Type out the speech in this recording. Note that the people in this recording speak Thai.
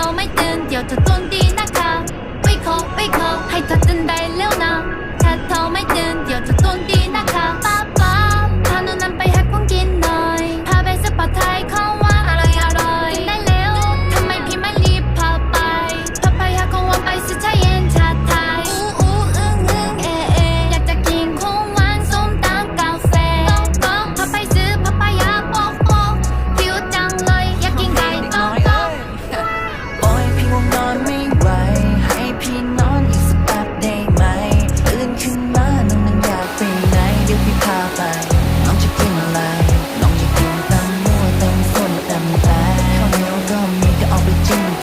เราไม่ตื่นเดี๋ยวเธอต้น